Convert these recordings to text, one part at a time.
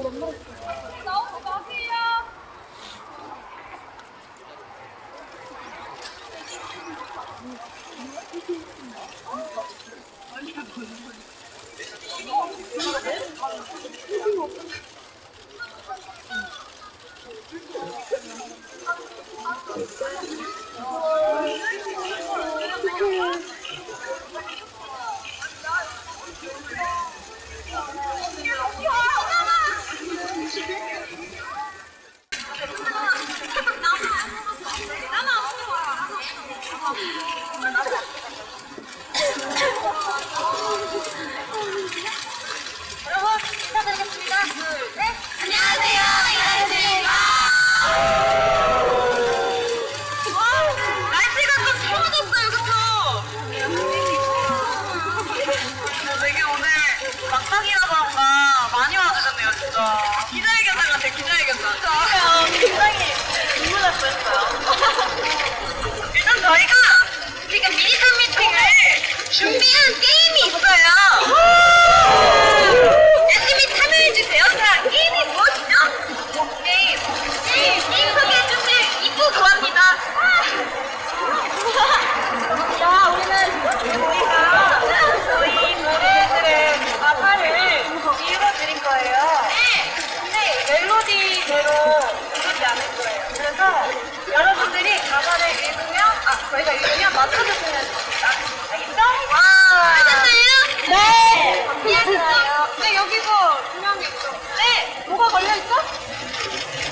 그럼 너. 일단 저희가 지금 미니팬 미팅을 준비한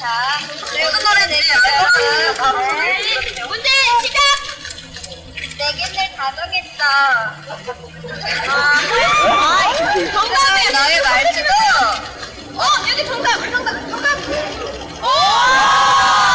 자, 외국 노래 내려요. 문제 시작! 내 곁을 다정했어. 아, 정답이야 너의 말투도. 어, 여기 정답, 정답, 정답. 오!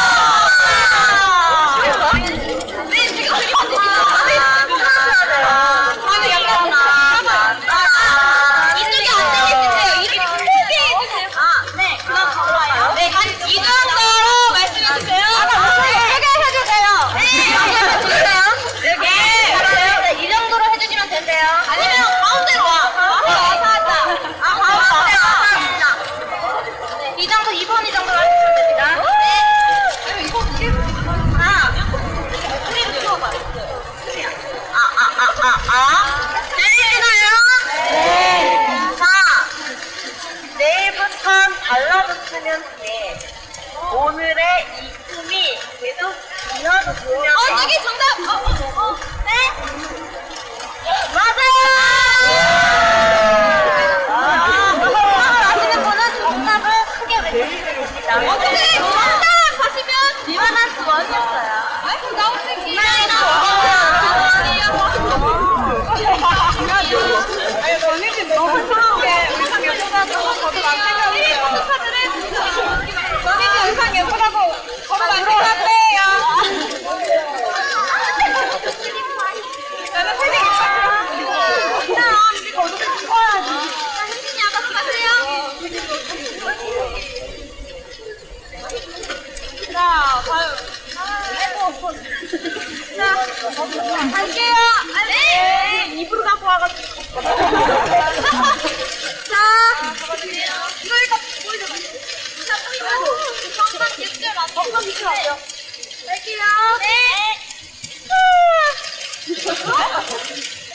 이 정도, 2번 이 정도 하시면 됩니다. 네. 이거 어떻게 아, 그림 키워봐. 그래야. 아, 아, 아, 아, 아. 아. 들리시나요? 네. 자, 내일부터 달라붙으면 돼. 오늘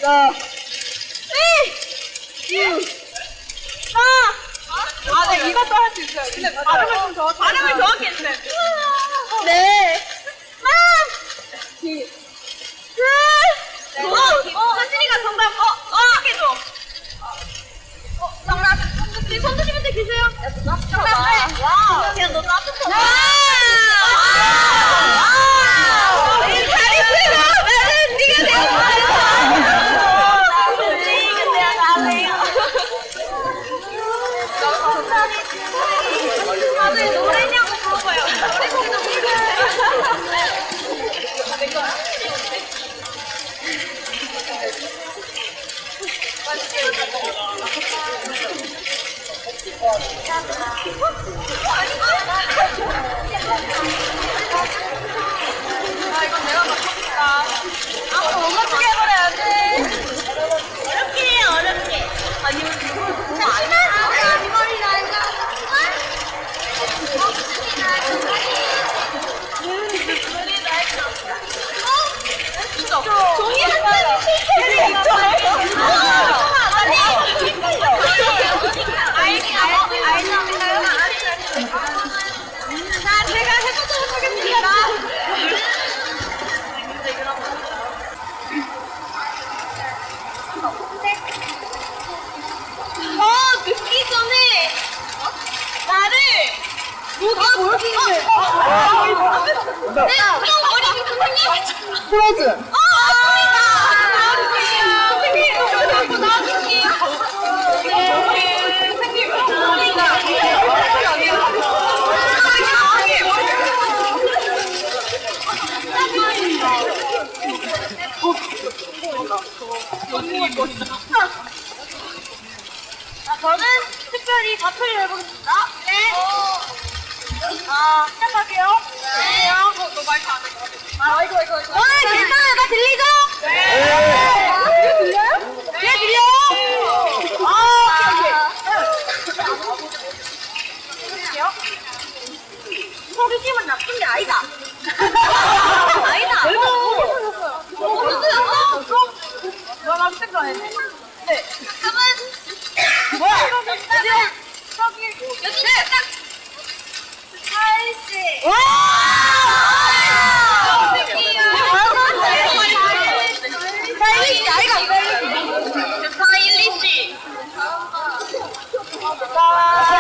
Uh, 들리죠? 네. 귀에 들려요? 귀에 들려요? 아, 오케이, 심은 나쁜데 아니다. 아니다. 여기, 여기, 스타일 씨. 와! สวัสดี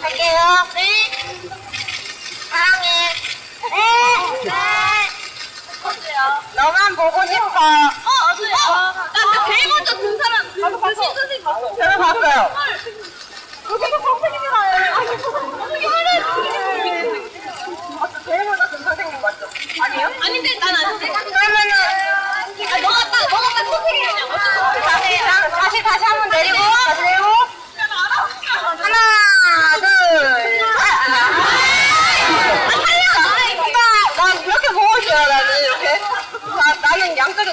갈게요. 네. 사랑해. 네. 네. 너만 보고 싶어. 어, 맞아요. 어, 아, 나, 나 제일 먼저 든 사람. 그 나도 봤어. 신선생 봤어요. 그것도 선생님이 나요. 아, 아니, 선생님. 아, 제일 먼저 든 선생님 맞죠? 아니요? 아닌데, 난안 돼. 그러면은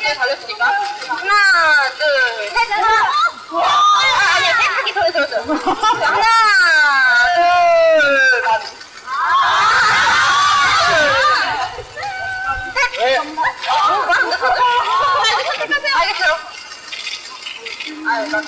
게 달렸으니까. 하나, 둘, 셋. 와! 아, 아니야, 땡크기 소리 들었어요. 하나, 둘, 셋. 알겠어. 아유, 나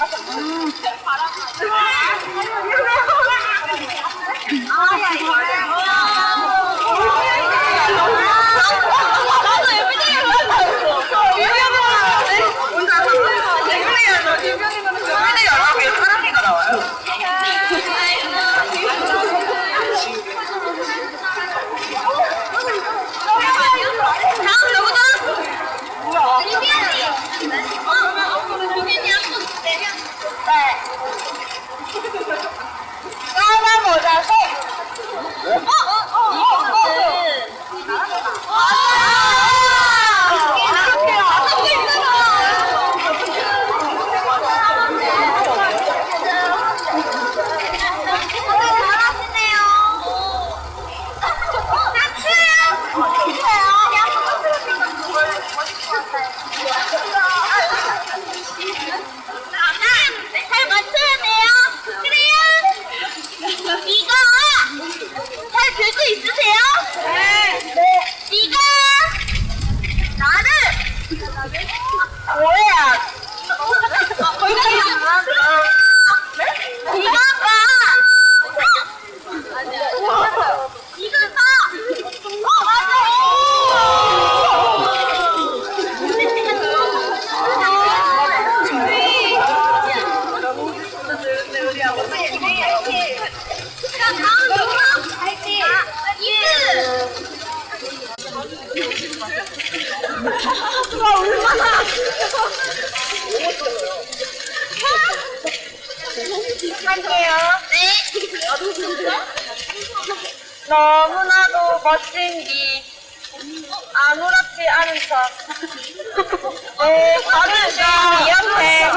할게요. 네. 너무나도 멋진 니 아무렇지 않은 척. 네, 다른 니 옆에.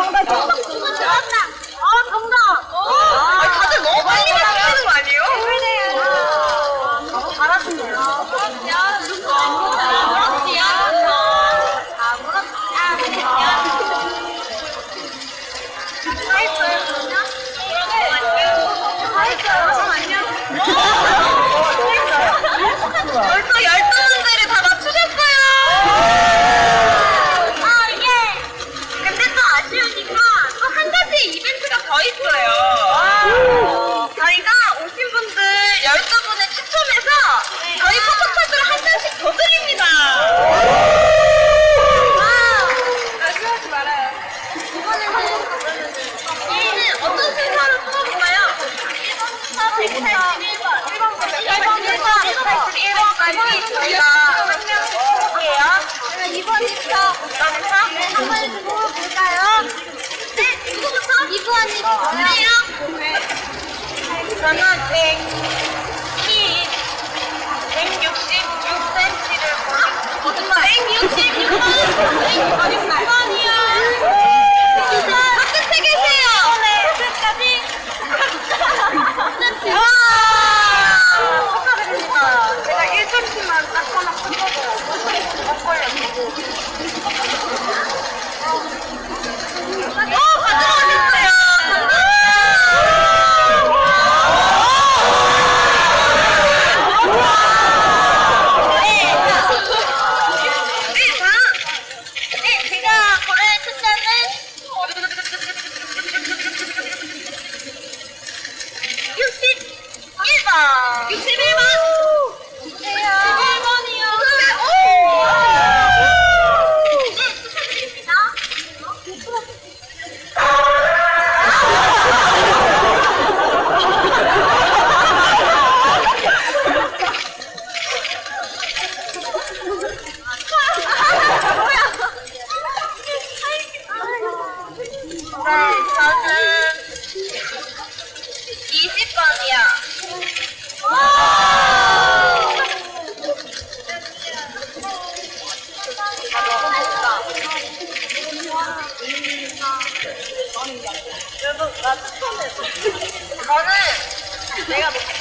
내가 목표는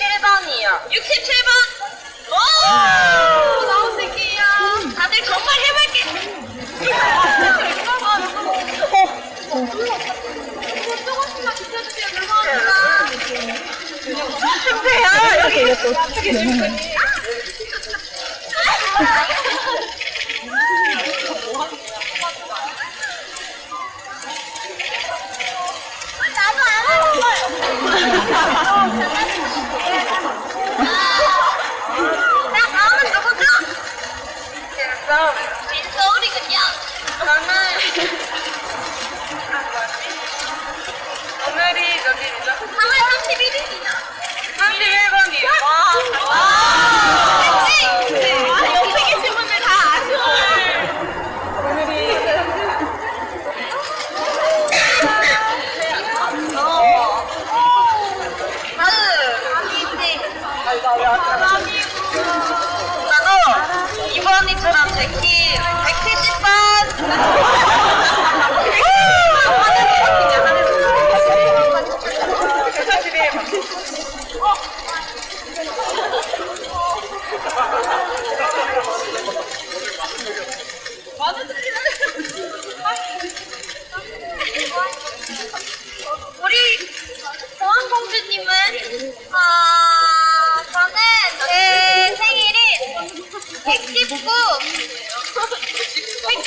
67번이요. 67번. 오! 나온 새끼야. 다들 정말 해맑게. 어떻게 해야 돼? 어떻게 줄 거니?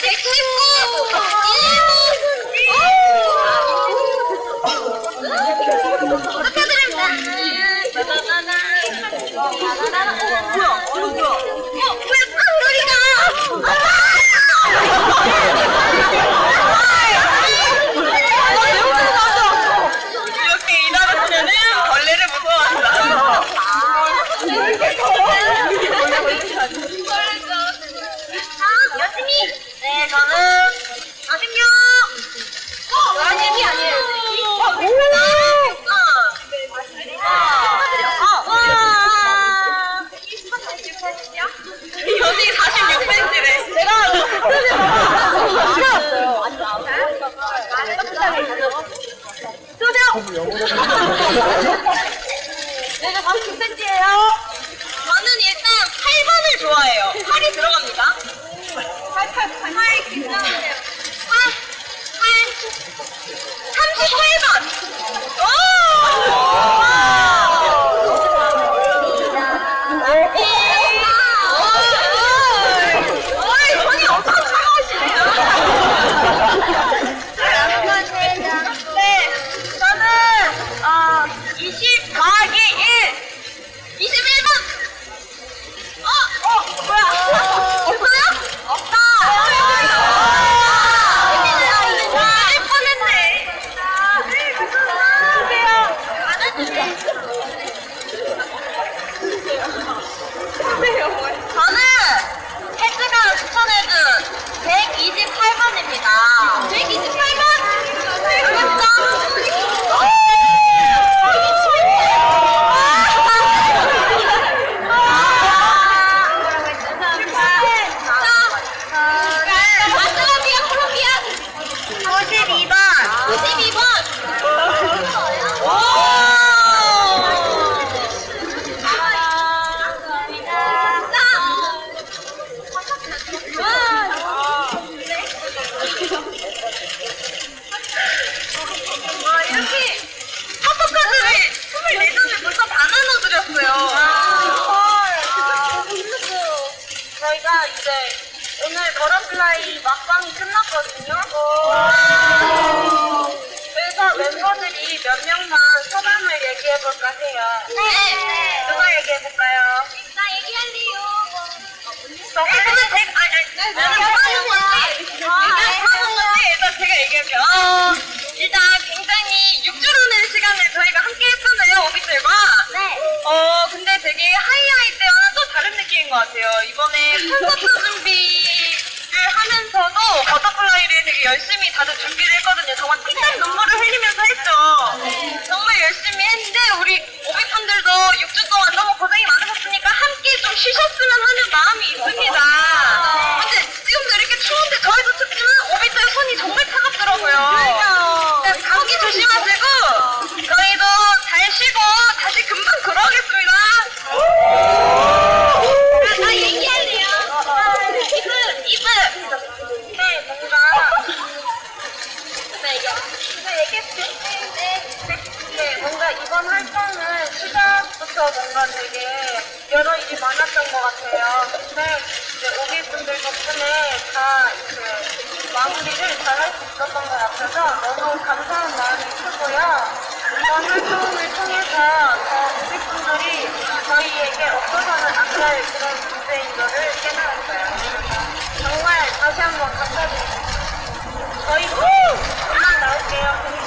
Clip, clip, clip, 9cm예요. 저는 일단 8번을 좋아해요. 팔이 들어가 콘서트 준비를 하면서도 버터플라이를 되게 열심히 다들 준비를 했거든요. 정말 피땀 눈물을 흘리면서 했죠. 네. 정말 열심히 했는데 우리 오비분들도 6주 동안 너무 고생이 많으셨으니까 함께 좀 쉬셨으면 하는 마음이 있습니다. 네, 네, 뭔가 이번 활동은 시작부터 뭔가 되게 여러 일이 많았던 것 같아요. 근데 이제 오기분들 덕분에 다 이제 마무리를 잘 할 수 있었던 것 같아서 너무 감사한 마음이 크고요. 이번 활동을 통해서 더 오객분들이 저희에게 없어서는 안 될 그런 문제인 거를 깨달았어요. 정말 다시 한번 감사드립니다. 저희 꼭 나올게요.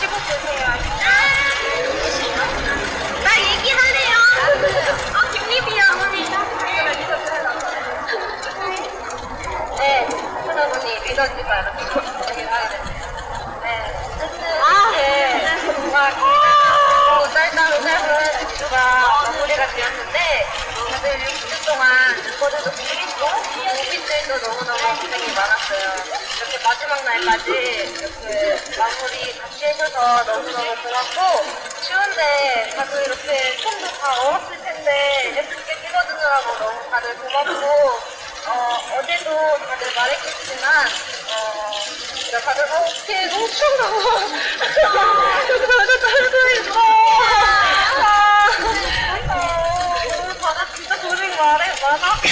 계세요. 나 얘기할래요. 아, 어머니. 네, 말고 얘기해야 돼. 네, 이렇게 정말 또 짤짤로 짧은 주가 마무리가 되었는데 다들 6주 동안 멤버들도 재밌고 고민들도 너무너무 고생이 많았어요. 이렇게 마지막 날까지 이렇게 마무리 같이 해줘서 너무너무 고맙고 추운데 다들 이렇게 손도 다 얼었을 텐데 예쁘게 찍어주느라고 너무 다들 고맙고 어, 어제도 다들 말했겠지만 어, 다들 어, 어떻게 너무 추운다고. 그래서 다들 떨고 있어 아, 어, 오늘 다들 많이 많았고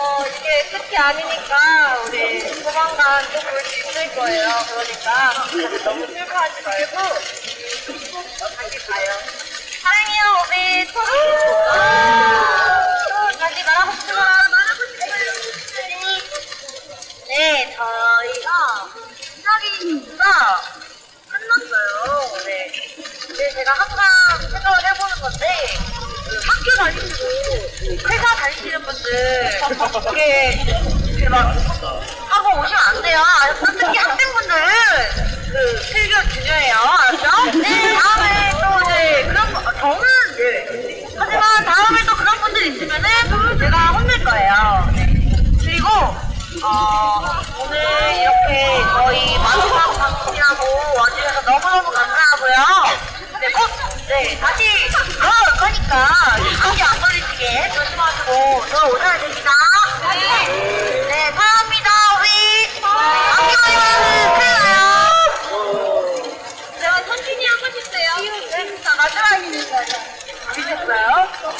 어, 이게 끝이 아니니까 우리 조만간 또 볼 수 있을 거예요 그러니까 너무 슬퍼하지 말고 어, 다시 가요 사랑해요 우리 토리 또 다시 말하고 싶은 말 말하고 싶어요 네 저희가 인사리가 끝났어요 네 근데 제가 항상 회사 다니시는 분들 이게 이렇게 막 하고 오시면 안 돼요 특히 학생분들은 그 필교 중요해요 알았죠? 네 다음에 또 이제 그런 거- 저는 네 하지만 다음에 또 그런 분들 있으면은 제가 혼낼 거예요 네. 그리고 어, 오늘 이렇게 저희 마지막 방송이라고 와주셔서 너무너무 감사하고요. 네, 꼭, 네, 다시 돌아올 거니까 감기 안 걸리시게 조심하시고 돌아오셔야 됩니다. 네, 네, 사랑합니다, 우리. 감기 걸리면 큰일 나요. 제가 천천히 하고 싶어요. 네, 자, 마지막입니다. 재밌었어요? 고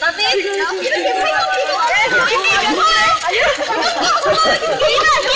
나비 이렇게 팔꿈 피고 혈색이